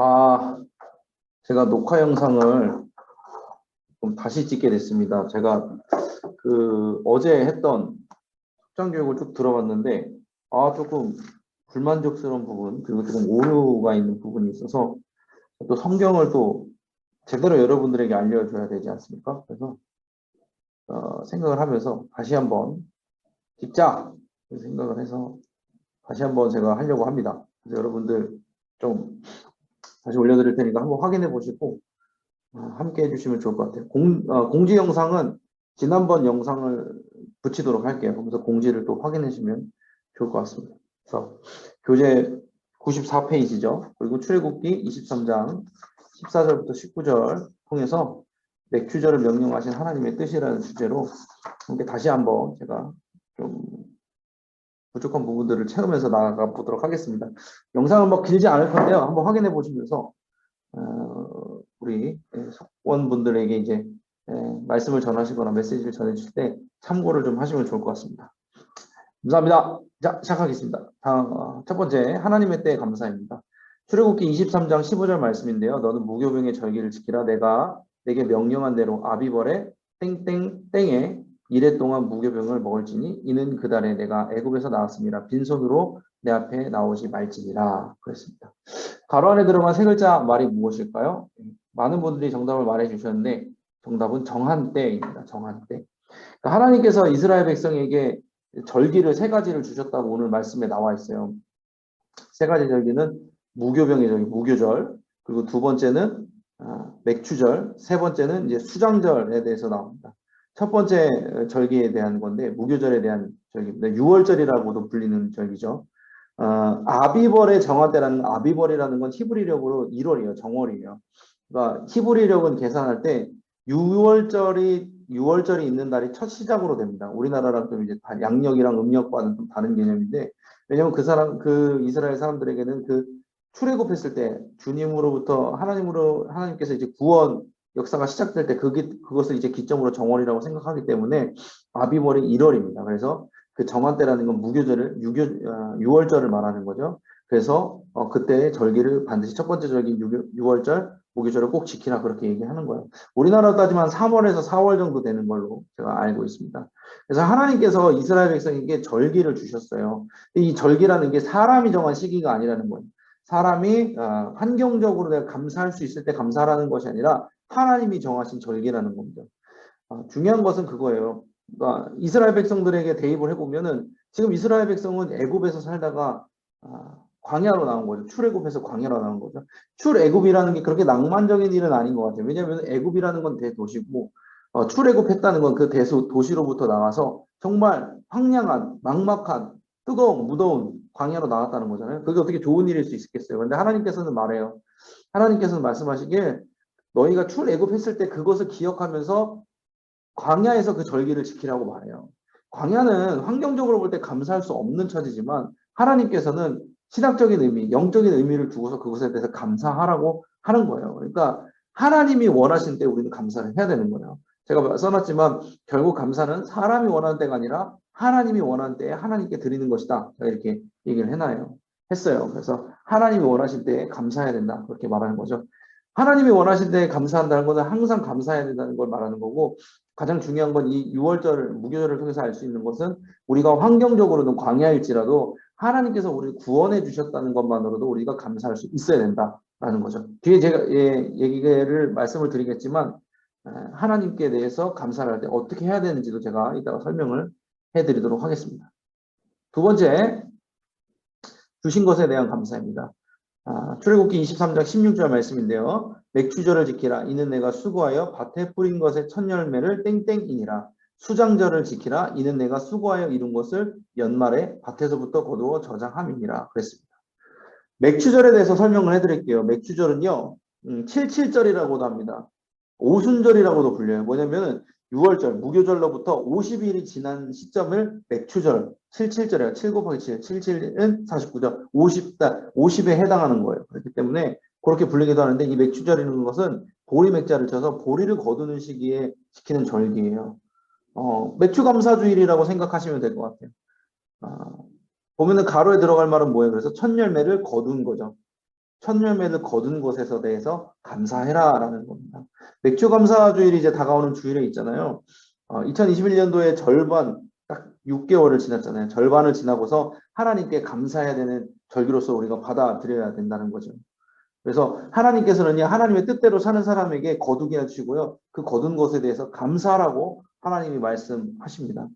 아, 제가 녹화 영상을 좀 다시 찍게 됐습니다. 제가 그 어제 했던 확장 교육을 쭉 들어봤는데 아 조금 불만족스러운 부분 그리고 조금 오류가 있는 부분이 있어서 또 성경을 또 제대로 여러분들에게 알려줘야 되지 않습니까? 그래서 어, 생각을 하면서 다시 한번 찍자 그 생각을 해서 다시 한번 제가 하려고 합니다. 그래서 여러분들 좀 다시 올려드릴 테니까 한번 확인해 보시고 어, 함께 해주시면 좋을 것 같아요. 공, 어, 공지 영상은 지난번 영상을 붙이도록 할게요. 그러면서 공지를 또 확인해 주시면 좋을 것 같습니다. 그래서 교재 94페이지죠. 그리고 출애굽기 23장 14절부터 19절 통해서 맥주절을 명령하신 하나님의 뜻이라는 주제로 함께 다시 한번 제가 좀 부족한 부분들을 채우면서 나아가 보도록 하겠습니다. 영상은 뭐 길지 않을 건데요. 한번 확인해 보시면서 어, 우리 속원분들에게 이제 예, 말씀을 전하시거나 메시지를 전해주실 때 참고를 좀 하시면 좋을 것 같습니다. 감사합니다. 자, 시작하겠습니다. 다음, 어, 첫 번째, 하나님의 때에 감사입니다. 출애굽기 23장 15절 말씀인데요. 너는 무교병의 절기를 지키라. 내가 내게 명령한 대로 아비벌의 땡땡땡에 이래 동안 무교병을 먹을지니 이는 그달에 내가 애굽에서 나왔습니다. 빈손으로 내 앞에 나오지 말지니라 그랬습니다. 가로 안에 들어간 세 글자 말이 무엇일까요? 많은 분들이 정답을 말해 주셨는데 정답은 정한 때입니다. 정한 때. 그러니까 하나님께서 이스라엘 백성에게 절기를 세 가지를 주셨다고 오늘 말씀에 나와 있어요. 세 가지 절기는 무교병의 절기, 무교절. 그리고 두 번째는 아, 맥추절, 세 번째는 이제 수장절에 대해서 나옵니다. 첫 번째 절기에 대한 건데 무교절에 대한 절기입니다. 6월절이라고도 불리는 절기죠. 어, 아비벌의 정화때라는 아비벌이라는 건 히브리력으로 1월이에요. 정월이에요. 그러니까 히브리력은 계산할 때 6월절이 6월절이 있는 달이 첫 시작으로 됩니다. 우리나라랑 좀 이제 양력이랑 음력과는 좀 다른 개념인데 왜냐면 그 사람 그 이스라엘 사람들에게는 그 출애굽했을 때 주님으로부터 하나님으로 하나님께서 이제 구원 역사가 시작될 때 그게 그것을 이제 기점으로 정월이라고 생각하기 때문에 아비월이 1월입니다. 그래서 그 정한 때라는 건 무교절을 6, 6월절을 말하는 거죠. 그래서 어, 그때 절기를 반드시 첫 번째 절기 6, 월절 무교절을 꼭 지키라 그렇게 얘기하는 거예요. 우리나라 따지만 3월에서 4월 정도 되는 걸로 제가 알고 있습니다. 그래서 하나님께서 이스라엘 백성에게 절기를 주셨어요. 이 절기라는 게 사람이 정한 시기가 아니라는 거예요. 사람이 어, 환경적으로 내가 감사할 수 있을 때 감사하라는 것이 아니라 하나님이 정하신 절기라는 겁니다. 어, 중요한 것은 그거예요. 그러니까 이스라엘 백성들에게 대입을 해보면은 지금 이스라엘 백성은 애굽에서 살다가 아, 광야로 나온 거죠. 출애굽에서 광야로 나온 거죠. 출애굽이라는 게 그렇게 낭만적인 일은 아닌 것 같아요. 왜냐하면 애굽이라는 건 대도시고 어, 출애굽했다는 건 그 대수 도시로부터 나와서 정말 황량한 막막한 뜨거운 무더운 광야로 나왔다는 거잖아요. 그게 어떻게 좋은 일일 수 있겠어요. 근데 하나님께서는 말해요. 하나님께서는 말씀하시길 너희가 출애굽했을 때 그것을 기억하면서 광야에서 그 절기를 지키라고 말해요. 광야는 환경적으로 볼 때 감사할 수 없는 처지지만 하나님께서는 신학적인 의미, 영적인 의미를 두고서 그것에 대해서 감사하라고 하는 거예요. 그러니까 하나님이 원하신 때 우리는 감사를 해야 되는 거예요. 제가 써놨지만 결국 감사는 사람이 원하는 때가 아니라 하나님이 원하는 때에 하나님께 드리는 것이다. 이렇게 얘기를 해놔요. 했어요. 그래서 하나님이 원하실 때에 감사해야 된다. 그렇게 말하는 거죠. 하나님이 원하실 때에 감사한다는 것은 항상 감사해야 된다는 걸 말하는 거고 가장 중요한 건 이 6월절 무교절을 통해서 알 수 있는 것은 우리가 환경적으로는 광야일지라도 하나님께서 우리를 구원해 주셨다는 것만으로도 우리가 감사할 수 있어야 된다라는 거죠. 뒤에 제가 예, 얘기를 말씀을 드리겠지만 하나님께 대해서 감사를 할 때 어떻게 해야 되는지도 제가 이따가 설명을 해드리도록 하겠습니다. 두 번째 주신 것에 대한 감사입니다. 아, 출애굽기 23장 16절 말씀인데요. 맥주절을 지키라. 이는 내가 수고하여 밭에 뿌린 것의 첫 열매를 땡땡이니라. 수장절을 지키라. 이는 내가 수고하여 이룬 것을 연말에 밭에서부터 거두어 저장함이니라. 그랬습니다. 맥주절에 대해서 설명을 해드릴게요. 맥주절은요. 음, 77절이라고도 합니다. 오순절이라고도 불려요. 뭐냐면은 6월절, 무교절로부터 50일이 지난 시점을 맥추절, 77절이에요. 7 곱하기 7, 77은 49절, 50, 50에 해당하는 거예요. 그렇기 때문에 그렇게 불리기도 하는데 이 맥추절이라는 것은 보리 맥자를 쳐서 보리를 거두는 시기에 지키는 절기예요. 어, 맥추감사주일이라고 생각하시면 될 것 같아요. 어, 보면은 가로에 들어갈 말은 뭐예요? 그래서 첫 열매를 거둔 거죠. 첫 열매를 거둔 것에서 대해서 감사해라 라는 겁니다. 맥주 감사 주일이 이제 다가오는 주일에 있잖아요. 어, 2021년도에 절반 딱 6개월을 지났잖아요. 절반을 지나고서 하나님께 감사해야 되는 절기로서 우리가 받아들여야 된다는 거죠. 그래서 하나님께서는요, 하나님의 뜻대로 사는 사람에게 거두게 하시고요, 그 거둔 것에 대해서 감사하라고 하나님이 말씀하십니다.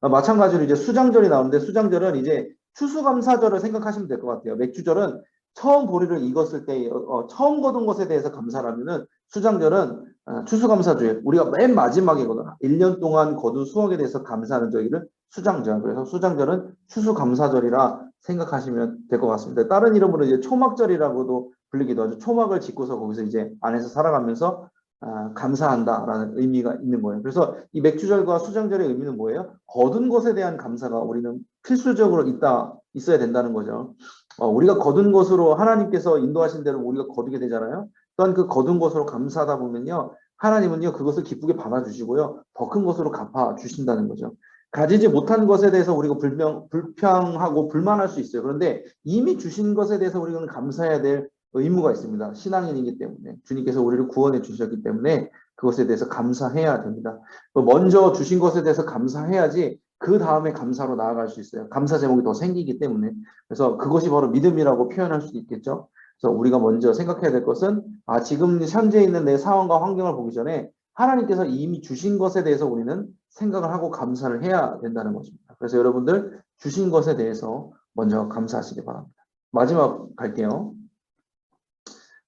어, 마찬가지로 이제 수장절이 나오는데 수장절은 이제 추수감사절을 생각하시면 될 것 같아요. 맥주절은 처음 보리를 익었을 때 어, 어, 처음 거둔 것에 대해서 감사하면은 수장절은 어, 추수감사주일 우리가 맨 마지막이거든. 1년 동안 거둔 수확에 대해서 감사하는 저희를 수장절. 그래서 수장절은 추수감사절이라 생각하시면 될 것 같습니다. 다른 이름으로 이제 초막절이라고도 불리기도 하죠. 초막을 짓고서 거기서 이제 안에서 살아가면서 아, 감사한다라는 의미가 있는 거예요. 그래서 이 맥주절과 수장절의 의미는 뭐예요? 거둔 것에 대한 감사가 우리는 필수적으로 있다 있어야 된다는 거죠. 어, 우리가 거둔 것으로 하나님께서 인도하신 대로 우리가 거두게 되잖아요. 또한 그 거둔 것으로 감사하다 보면요. 하나님은요 그것을 기쁘게 받아주시고요. 더 큰 것으로 갚아 주신다는 거죠. 가지지 못한 것에 대해서 우리가 불평, 불평하고 불만할 수 있어요. 그런데 이미 주신 것에 대해서 우리는 감사해야 될 의무가 있습니다. 신앙인이기 때문에 주님께서 우리를 구원해 주셨기 때문에 그것에 대해서 감사해야 됩니다. 먼저 주신 것에 대해서 감사해야지 그 다음에 감사로 나아갈 수 있어요. 감사 제목이 더 생기기 때문에 그래서 그것이 바로 믿음이라고 표현할 수도 있겠죠. 그래서 우리가 먼저 생각해야 될 것은 아 지금 현재 있는 내 상황과 환경을 보기 전에 하나님께서 이미 주신 것에 대해서 우리는 생각을 하고 감사를 해야 된다는 것입니다. 그래서 여러분들 주신 것에 대해서 먼저 감사하시기 바랍니다. 마지막 갈게요.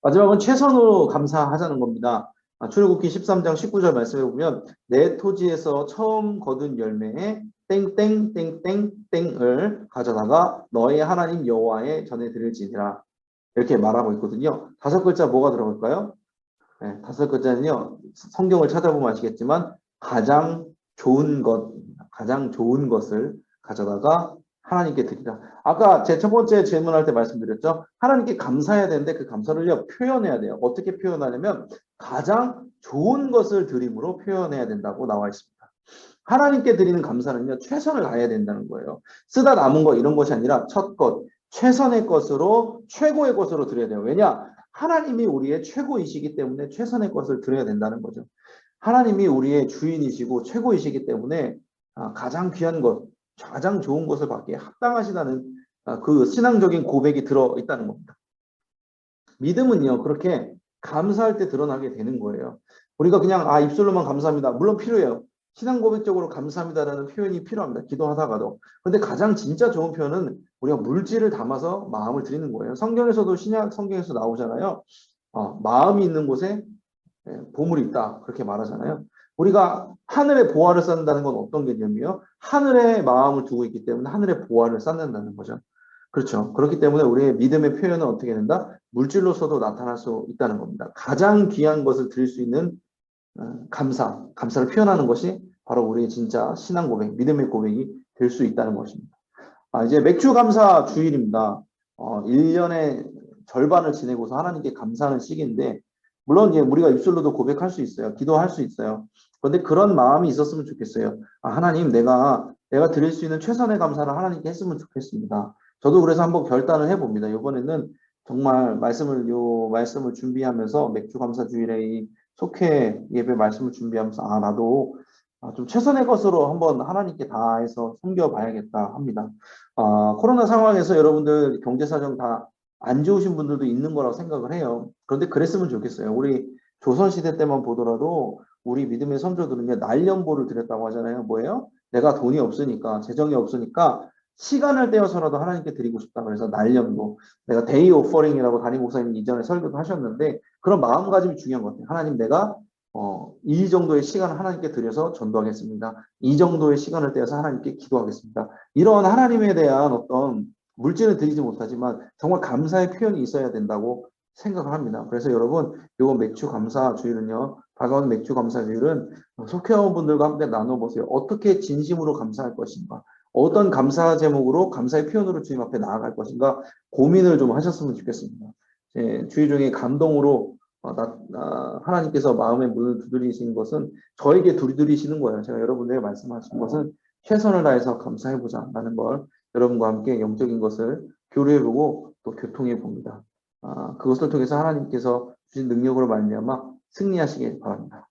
마지막은 최선으로 감사하자는 겁니다. 아, 출애굽기 13장 19절 말씀해 보면 내 토지에서 처음 거둔 열매에 땡땡땡땡땡을 가져다가 너의 하나님 여호와에 전해 드릴지니라 이렇게 말하고 있거든요. 다섯 글자 뭐가 들어갈까요? 네, 다섯 글자는요. 성경을 찾아보면 아시겠지만 가장 좋은 것, 가장 좋은 것을 가져다가 하나님께 드리라. 아까 제 첫 번째 질문할 때 말씀드렸죠. 하나님께 감사해야 되는데 그 감사를요 표현해야 돼요. 어떻게 표현하냐면 가장 좋은 것을 드림으로 표현해야 된다고 나와 있습니다. 하나님께 드리는 감사는요 최선을 다해야 된다는 거예요. 쓰다 남은 거 이런 것이 아니라 첫 것, 최선의 것으로 최고의 것으로 드려야 돼요. 왜냐? 하나님이 우리의 최고이시기 때문에 최선의 것을 드려야 된다는 거죠. 하나님이 우리의 주인이시고 최고이시기 때문에 아, 가장 귀한 것, 가장 좋은 것을 받기에 합당하시다는 아, 그 신앙적인 고백이 들어 있다는 겁니다. 믿음은요, 그렇게 감사할 때 드러나게 되는 거예요. 우리가 그냥, 아, 입술로만 감사합니다. 물론 필요해요. 신앙 고백적으로 감사합니다라는 표현이 필요합니다. 기도하다가도. 근데 가장 진짜 좋은 표현은 우리가 물질을 담아서 마음을 드리는 거예요. 성경에서도 신약 성경에서 나오잖아요. 어, 마음이 있는 곳에 예, 보물이 있다. 그렇게 말하잖아요. 우리가 하늘에 보화를 쌓는다는 건 어떤 개념이요? 하늘에 마음을 두고 있기 때문에 하늘에 보화를 쌓는다는 거죠. 그렇죠. 그렇기 때문에 우리의 믿음의 표현은 어떻게 된다? 물질로서도 나타날 수 있다는 겁니다. 가장 귀한 것을 드릴 수 있는 어, 감사, 감사를 표현하는 것이 바로 우리의 진짜 신앙 고백, 믿음의 고백이 될 수 있다는 것입니다. 아, 이제 맥주 감사 주일입니다. 어, 1년의 절반을 지내고서 하나님께 감사하는 시기인데, 물론 이제 우리가 입술로도 고백할 수 있어요. 기도할 수 있어요. 그런데 그런 마음이 있었으면 좋겠어요. 아, 하나님, 내가, 내가 드릴 수 있는 최선의 감사를 하나님께 했으면 좋겠습니다. 저도 그래서 한번 결단을 해봅니다. 이번에는 정말 말씀을, 요 말씀을 준비하면서 맥주 감사 주일에 이 속회 예배 말씀을 준비하면서, 아, 나도 아, 좀 최선의 것으로 한번 하나님께 다해서 섬겨봐야겠다 합니다. 아, 코로나 상황에서 여러분들 경제 사정 다 안 좋으신 분들도 있는 거라고 생각을 해요. 그런데 그랬으면 좋겠어요. 우리 조선시대 때만 보더라도 우리 믿음의 선조들은요, 날연보를 드렸다고 하잖아요. 뭐예요? 내가 돈이 없으니까, 재정이 없으니까 시간을 떼어서라도 하나님께 드리고 싶다. 그래서 날연보. 내가 데이 오퍼링이라고 담임 목사님 이전에 설교도 하셨는데 그런 마음가짐이 중요한 것 같아요. 하나님 내가 어, 이 정도의 시간을 하나님께 드려서 전도하겠습니다. 이 정도의 시간을 떼어서 하나님께 기도하겠습니다. 이런 하나님에 대한 어떤 물질을 드리지 못하지만 정말 감사의 표현이 있어야 된다고 생각을 합니다. 그래서 여러분, 이번 맥주 감사 주일은요, 다가오는 맥주 감사 주일은 속회원분들과 함께 나눠보세요. 어떻게 진심으로 감사할 것인가? 어떤 감사 제목으로 감사의 표현으로 주님 앞에 나아갈 것인가? 고민을 좀 하셨으면 좋겠습니다. 예, 주일 중에 감동으로 어, 나, 나, 하나님께서 마음의 문을 두드리시는 것은 저에게 두드리시는 거예요. 제가 여러분에게 말씀하신 것은 최선을 다해서 감사해보자 라는 걸 여러분과 함께 영적인 것을 교류해보고 또 교통해 봅니다. 아, 그것을 통해서 하나님께서 주신 능력으로 말미암아 승리하시길 바랍니다.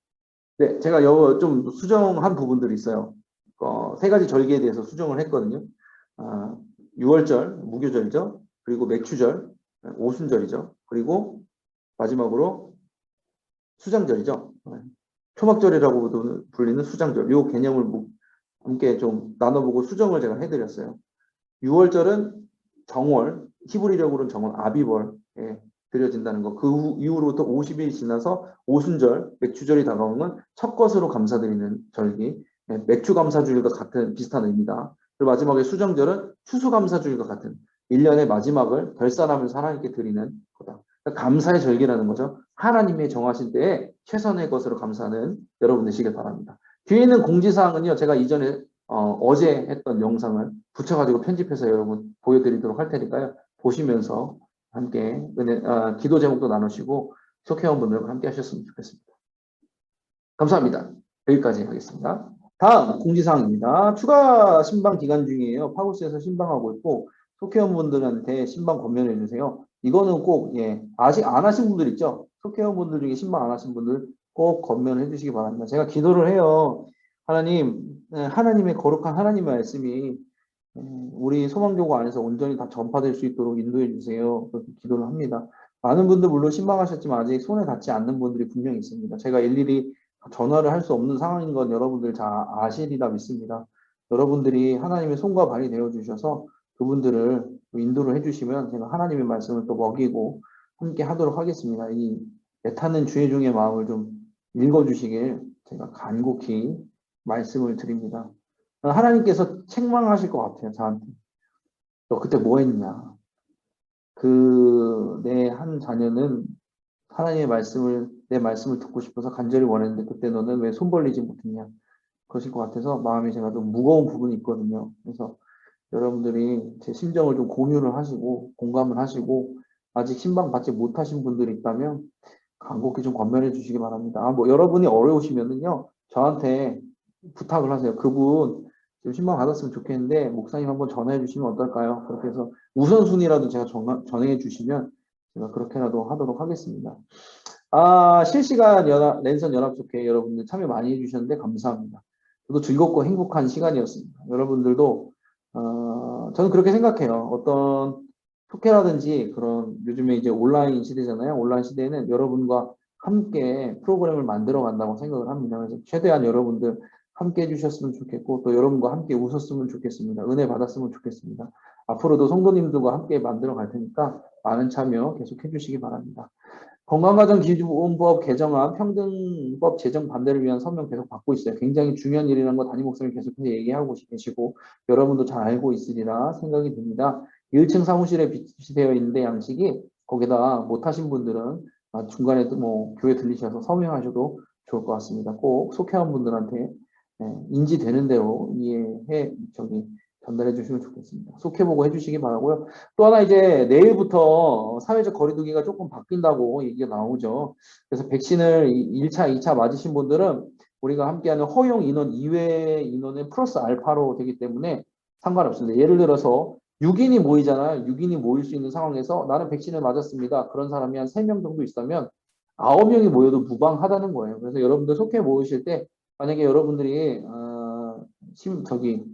네, 제가 여, 좀 수정한 부분들이 있어요. 어, 세 가지 절기에 대해서 수정을 했거든요. 아, 6월절, 무교절이죠. 그리고 맥추절, 오순절이죠. 그리고 마지막으로 수장절이죠. 초막절이라고도 불리는 수장절. 이 개념을 뭐 함께 좀 나눠보고 수정을 제가 해드렸어요. 6월절은 정월, 히브리력으로는 정월 아비벌에 드려진다는 거. 그 후, 이후로부터 50일이 지나서 오순절, 맥추절이 다가오면 첫 것으로 감사드리는 절기. 예, 맥추 감사주일과 같은 비슷한 의미다. 그리고 마지막에 수정절은 추수 감사주일과 같은 1년의 마지막을 결산하면서 하나님께 드리는 거다. 그러니까 감사의 절기라는 거죠. 하나님의 정하신 때에 최선의 것으로 감사하는 여러분 되시길 바랍니다. 뒤에 있는 공지사항은요. 제가 이전에 어, 제 했던 영상을 붙여가지고 편집해서 여러분 보여드리도록 할 테니까요. 보시면서 함께 은혜, 어, 기도 제목도 나누시고 속회원분들과 함께 하셨으면 좋겠습니다. 감사합니다. 여기까지 하겠습니다. 다음 공지사항입니다. 추가 신방 기간 중이에요. 파고스에서 신방하고 있고 속회원분들한테 신방 권면해 주세요. 이거는 꼭 예, 아직 안 하신 분들 있죠? 속회원분들 중에 신방 안 하신 분들 꼭 권면해 주시기 바랍니다. 제가 기도를 해요. 하나님, 예, 하나님의 거룩한 하나님의 말씀이 예, 우리 소망교구 안에서 온전히 다 전파될 수 있도록 인도해 주세요. 그렇게 기도를 합니다. 많은 분들 물론 신방하셨지만 아직 손에 닿지 않는 분들이 분명히 있습니다. 제가 일일이 전화를 할 수 없는 상황인 건 여러분들 잘 아시리라 믿습니다. 여러분들이 하나님의 손과 발이 되어 주셔서 그분들을 인도를 해주시면 제가 하나님의 말씀을 또 먹이고 함께 하도록 하겠습니다. 이 애타는 주의 중의 마음을 좀 읽어주시길 제가 간곡히 말씀을 드립니다. 하나님께서 책망하실 것 같아요, 저한테. 너 그때 뭐 했냐? 그, 내 한 자녀는 하나님의 말씀을, 내 말씀을 듣고 싶어서 간절히 원했는데 그때 너는 왜 손 벌리지 못했냐? 그러실 것 같아서 마음이 제가 좀 무거운 부분이 있거든요. 그래서 여러분들이 제 심정을 좀 공유를 하시고 공감을 하시고 아직 신방 받지 못하신 분들이 있다면 간곡히 좀 권면해 주시기 바랍니다. 아, 뭐 여러분이 어려우시면은요 저한테 부탁을 하세요. 그분 좀 신방 받았으면 좋겠는데 목사님 한번 전화해 주시면 어떨까요? 그렇게 해서 우선순위라도 제가 전, 전해 주시면 제가 그렇게라도 하도록 하겠습니다. 아 실시간 연합, 랜선 연합속회 여러분들 참여 많이 해주셨는데 감사합니다. 저도 즐겁고 행복한 시간이었습니다. 여러분들도 어, 저는 그렇게 생각해요. 어떤 토케라든지 그런 요즘에 이제 온라인 시대잖아요. 온라인 시대에는 여러분과 함께 프로그램을 만들어 간다고 생각을 합니다. 그래서 최대한 여러분들 함께 해주셨으면 좋겠고 또 여러분과 함께 웃었으면 좋겠습니다. 은혜 받았으면 좋겠습니다. 앞으로도 성도님들과 함께 만들어 갈 테니까 많은 참여 계속 해주시기 바랍니다. 건강가정기준법 개정안 평등법 제정 반대를 위한 서명 계속 받고 있어요. 굉장히 중요한 일이라는 거 담임 목사님 계속해서 얘기하고 계시고 여러분도 잘 알고 있으리라 생각이 듭니다. 1층 사무실에 비치되어 있는데 양식이 거기다 못하신 분들은 중간에 뭐 교회 들리셔서 서명하셔도 좋을 것 같습니다. 꼭 속해한 분들한테 예, 인지되는 대로 이해해 저기 전달해 주시면 좋겠습니다. 속해보고 해주시기 바라고요. 또 하나 이제 내일부터 사회적 거리두기가 조금 바뀐다고 얘기가 나오죠. 그래서 백신을 1차, 2차 맞으신 분들은 우리가 함께하는 허용 인원 이외 인원은 플러스 알파로 되기 때문에 상관없습니다. 예를 들어서 6인이 모이잖아요. 6인이 모일 수 있는 상황에서 나는 백신을 맞았습니다. 그런 사람이 한 3명 정도 있다면 9명이 모여도 무방하다는 거예요. 그래서 여러분들 속해 모이실 때 만약에 여러분들이 어, 심, 저기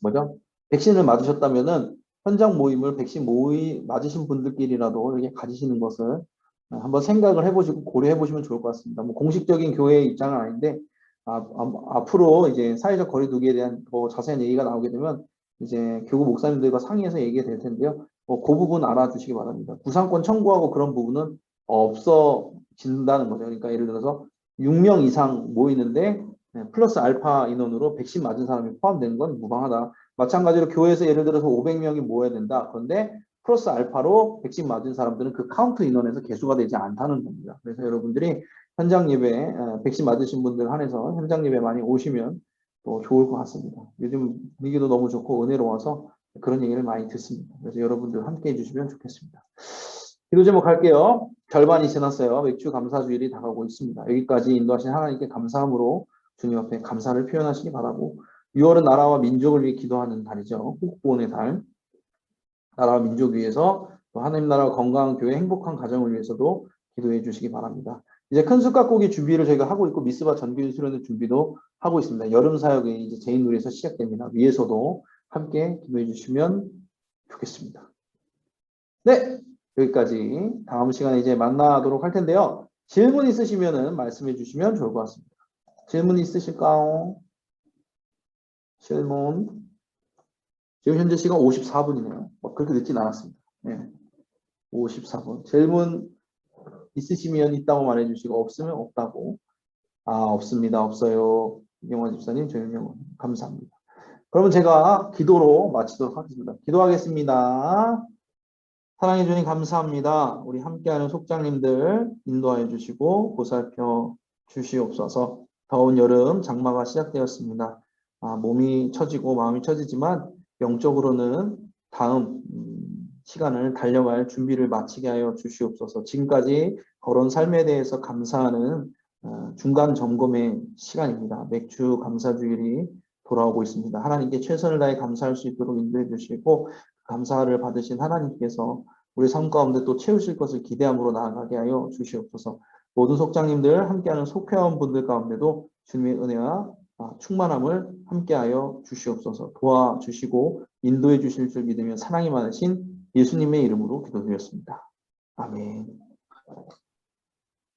뭐죠? 백신을 맞으셨다면은 현장 모임을 백신 모의 맞으신 분들끼리라도 이렇게 가지시는 것을 한번 생각을 해보시고 고려해 보시면 좋을 것 같습니다. 뭐 공식적인 교회의 입장은 아닌데 아, 아, 앞으로 이제 사회적 거리두기에 대한 더 자세한 얘기가 나오게 되면 이제 교구 목사님들과 상의해서 얘기가 될 텐데요. 뭐, 그 부분 알아주시기 바랍니다. 구상권 청구하고 그런 부분은 없어진다는 거죠. 그러니까 예를 들어서 6명 이상 모이는데 네, 플러스 알파 인원으로 백신 맞은 사람이 포함되는 건 무방하다. 마찬가지로 교회에서 예를 들어서 500명이 모여야 된다. 그런데 플러스 알파로 백신 맞은 사람들은 그 카운트 인원에서 개수가 되지 않다는 겁니다. 그래서 여러분들이 현장 예배, 백신 맞으신 분들 한해서 현장 예배 많이 오시면 또 좋을 것 같습니다. 요즘 분위기도 너무 좋고 은혜로워서 그런 얘기를 많이 듣습니다. 그래서 여러분들 함께 해주시면 좋겠습니다. 기도 제목 할게요. 절반이 지났어요. 맥주 감사주일이 다가오고 있습니다. 여기까지 인도하신 하나님께 감사함으로 주님 앞에 감사를 표현하시기 바라고 6월은 나라와 민족을 위해 기도하는 달이죠. 국보원의 달. 나라와 민족 위해서 또 하나님 나라 건강한 교회 행복한 가정을 위해서도 기도해 주시기 바랍니다. 이제 큰 숟가락고기 준비를 저희가 하고 있고 미스바 전교 수련회 준비도 하고 있습니다. 여름 사역이 이제 제인누리에서 시작됩니다. 위에서도 함께 기도해 주시면 좋겠습니다. 네, 여기까지 다음 시간에 이제 만나도록 할 텐데요. 질문 있으시면은 말씀해 주시면 좋을 것 같습니다. 질문 있으실까요? 질문. 지금 현재 시간 54분이네요. 뭐 그렇게 늦진 않았습니다. 네. 54분. 질문 있으시면 있다고 말해 주시고 없으면 없다고. 아, 없습니다. 없어요. 이경화 집사님, 조윤영 감사합니다. 그러면 제가 기도로 마치도록 하겠습니다. 기도하겠습니다. 사랑해 주님 감사합니다. 우리 함께하는 속장님들 인도하여 주시고 보살펴 주시옵소서. 더운 여름 장마가 시작되었습니다. 아, 몸이 처지고 마음이 처지지만 영적으로는 다음 음, 시간을 달려갈 준비를 마치게 하여 주시옵소서. 지금까지 걸어온 삶에 대해서 감사하는 어, 중간 점검의 시간입니다. 맥주 감사주일이 돌아오고 있습니다. 하나님께 최선을 다해 감사할 수 있도록 인도해 주시고 감사를 받으신 하나님께서 우리 삶 가운데 또 채우실 것을 기대함으로 나아가게 하여 주시옵소서. 모든 속장님들 함께하는 속회원 분들 가운데도 주님의 은혜와 아, 충만함을 함께하여 주시옵소서. 도와주시고 인도해 주실 줄 믿으며 사랑이 많으신 예수님의 이름으로 기도드렸습니다. 아멘.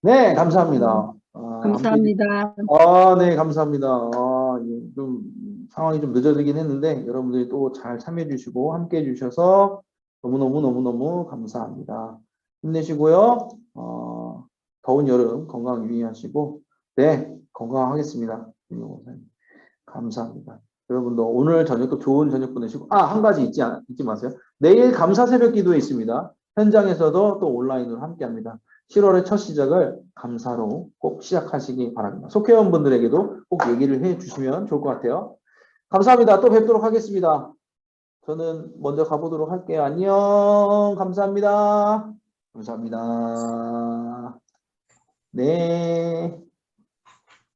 네, 감사합니다. 아, 감사합니다. 아, 네, 감사합니다. 아, 예, 좀 상황이 좀 늦어지긴 했는데 여러분들이 또 잘 참여해 주시고 함께 해 주셔서 너무너무너무너무 감사합니다. 힘내시고요. 어, 더운 여름 건강 유의하시고 네, 건강하겠습니다. 감사합니다. 여러분도 오늘 저녁도 좋은 저녁 보내시고 아, 한 가지 잊지, 않- 잊지 마세요. 내일 감사 새벽 기도에 있습니다. 현장에서도 또 온라인으로 함께 합니다. 7월의 첫 시작을 감사로 꼭 시작하시기 바랍니다. 속회원분들에게도 꼭 얘기를 해 주시면 좋을 것 같아요. 감사합니다. 또 뵙도록 하겠습니다. 저는 먼저 가보도록 할게요. 안녕. 감사합니다. 감사합니다. 네.